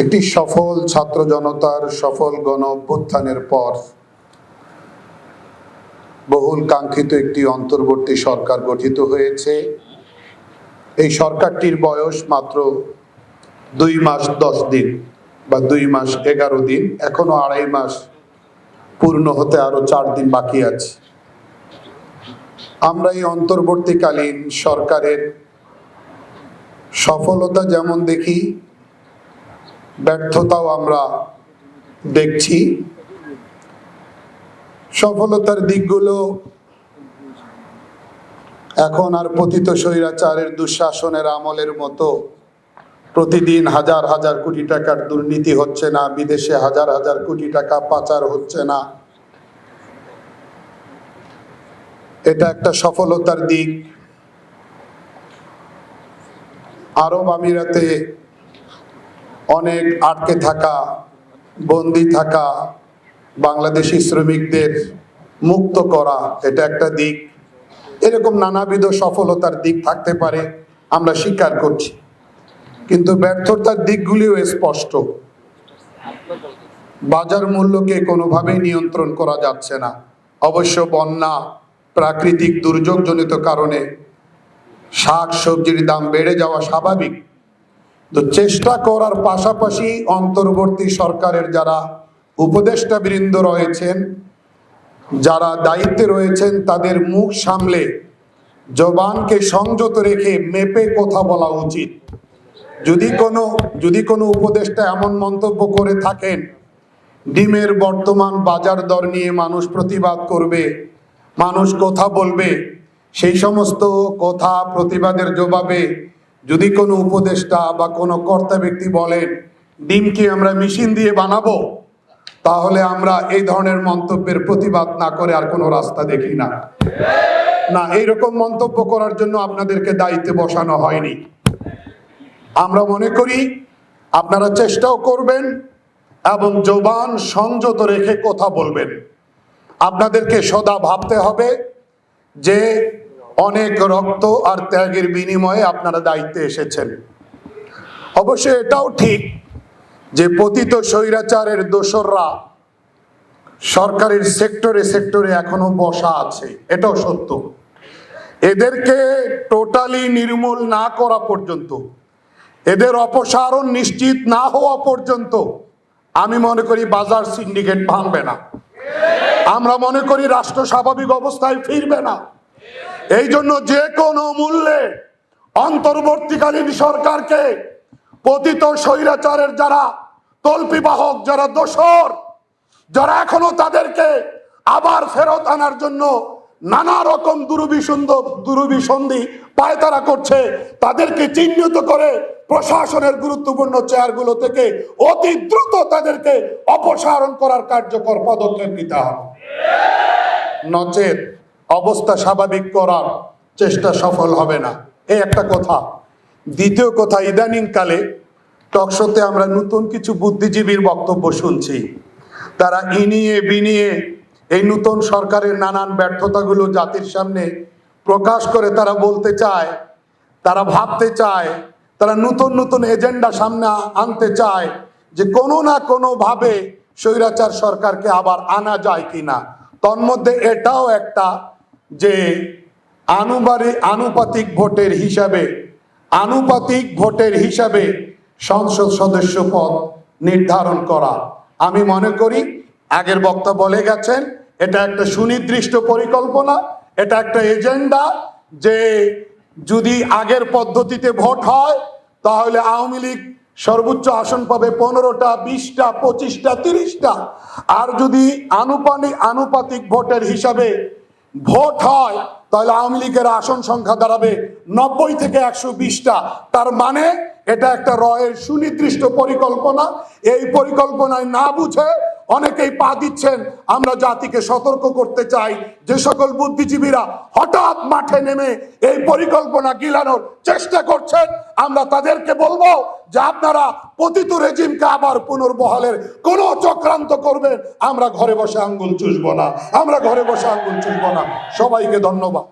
একটি সফল ছাত্র জনতার সফল গণ অভ্যুত্থানের পর বহুল কাঙ্ক্ষিত একটি অন্তর্বর্তী সরকার গঠিত হয়েছে। এই সরকারটির বয়স মাত্র দুই মাস দশ দিন বা দুই মাস এগারো দিন। এখনও আড়াই মাস পূর্ণ হতে আরও চার দিন বাকি আছে। আমরা এই অন্তর্বর্তীকালীন সরকারের সফলতা যেমন দেখি ব্যর্থতাও আমরা দেখছি। সফলতার দিকগুলো এখন আর পতিত স্বৈরাচারের দুঃশাসনের আমলের মতো। প্রতিদিন হাজার হাজার কোটি টাকার দুর্নীতি হচ্ছে না, বিদেশে হাজার হাজার কোটি টাকা পাচার হচ্ছে না। এটা একটা সফলতার দিক। আরব আমিরাতে অনেক আটকে থাকা, বন্দি থাকা, বাংলাদেশি শ্রমিকদের মুক্ত করা, এটা একটা দিক। এরকম নানাবিধ সফলতার দিক থাকতে পারে, আমরা স্বীকার করছি। কিন্তু ব্যর্থতার দিকগুলিও স্পষ্ট। বাজার মূল্যকে কোনোভাবেই নিয়ন্ত্রণ করা যাচ্ছে না। অবশ্য বন্যা, প্রাকৃতিক দুর্যোগজনিত কারণে শাক সবজির দাম বেড়ে যাওয়া স্বাভাবিক। তো চেষ্টা করার পাশাপাশি অন্তর্বর্তী সরকারের যারা উপদেষ্টা বৃন্দ রয়েছেন, যারা দায়িত্বে রয়েছেন, তাদের মুখ সামলে জবানকে সংযত রেখে মেপে কথা বলা উচিত। যদি কোনো যদি কোনো উপদেষ্টা এমন মন্তব্য করে থাকেন, ডিমের বর্তমান বাজার দর নিয়ে মানুষ প্রতিবাদ করবে, মানুষ কথা বলবে, সেই সমস্ত কথা প্রতিবাদের জবাবে যদি কোনো উপদেষ্টা বা কোনো কর্তা ব্যক্তি বলেন, ডিমকে আমরা মেশিন দিয়ে বানাবো, তাহলে আমরা এই ধরনের মন্তব্যের প্রতিবাদ না করে আর কোনো রাস্তা দেখি না। না, এইরকম মন্তব্য করার জন্য আপনাদেরকে দায়িত্বে বসানো হয়নি। আমরা মনে করি আপনারা চেষ্টাও করবেন এবং জবান সংযত রেখে কথা বলবেন। আপনাদেরকে সদা ভাবতে হবে যে অনেক রক্ত আর ত্যাগের বিনিময়ে আপনারা দায়িত্বে এসেছেন। অবশ্য এটাও ঠিক যে পতিত স্বৈরাচারের দোসররা সরকারের সেক্টরে সেক্টরে এখনও বসা আছে, এটাও সত্য। এদেরকে টোটালি নির্মূল না করা পর্যন্ত, এদের অপসারণ নিশ্চিত না হওয়া পর্যন্ত আমি মনে করি বাজার সিন্ডিকেট ভাঙবে না। আমরা মনে করি রাষ্ট্র স্বাভাবিক অবস্থায় ফিরবে না। এই জন্য যে কোনো মূল্যে অন্তর্বর্তীকালীন সরকারকে পতিত স্বৈরাচারের যারা তল্পিবাহক, যারা দোসর যারা এখনও তাদেরকে আবার ফেরত আনার জন্য নানা রকম দুরভিসন্ধ দুরভিসন্ধি পায়তারা করছে, তাদেরকে চিহ্নিত করে প্রশাসনের গুরুত্বপূর্ণ চেয়ারগুলো থেকে অতি দ্রুত তাদেরকে অপসারণ করার কার্যকর পদক্ষেপ নিতে হবে। নচেত অবস্থা স্বাভাবিক করার চেষ্টা সফল হবে না। এই একটা কথা। দ্বিতীয় কথা ইদানিং কালে টকশোতে আমরা নতুন কিছু বুদ্ধিজীবীর বক্তব্য শুনছি। তারা ইনিয়ে বিনিয়ে এই নতুন সরকারের নানান ব্যর্থতাগুলো জাতির সামনে প্রকাশ করে তারা বলতে চায়, তারা ভাবতে চায়, তারা নতুন নতুন এজেন্ডা সামনে আনতে চায় যে কোনো না কোনো ভাবে স্বৈরাচার সরকারকে আবার আনা যায় কিনা। তন্মধ্যে এটাও একটা যে আনুবারি, আনুপাতিক ভোটের হিসাবে, আনুপাতিক ভোটের হিসাবে সংসদ সদস্য পদ নির্ধারণ করা। আমি মনে করি, আগের বক্তা বলে গেছেন, এটা একটা সুনির্দিষ্ট পরিকল্পনা, এটা একটা এজেন্ডা যে যদি আগের পদ্ধতিতে ভোট হয়, তাহলে আওয়ামী লীগ সর্বোচ্চ আসন পাবে পনেরোটা, বিশটা, পঁচিশটা, তিরিশটা। আর যদি আনুপানিক আনুপাতিক ভোটের হিসাবে ভোট হয়, তাহলে আওয়ামী লীগের আসন সংখ্যা দাঁড়াবে নব্বই থেকে একশো বিশটা। তার মানে এটা একটা রয়ের সুনির্দিষ্ট পরিকল্পনা। এই পরিকল্পনায় না বুঝে অনেকেই পা দিচ্ছেন, আমরা জাতিকে সতর্ক করতে চাই। যে সকল বুদ্ধিজীবীরা হঠাৎ মাঠে নেমে এই পরিকল্পনা গিলানোর চেষ্টা করছেন, আমরা তাদেরকে বলব যে আপনারা পতিত রেজিমকে আবার পুনর্বহালের কোনো চক্রান্ত করবেন। আমরা ঘরে বসে আঙ্গুল চুষবো না, আমরা ঘরে বসে আঙ্গুল চুষবো না। সবাইকে ধন্যবাদ।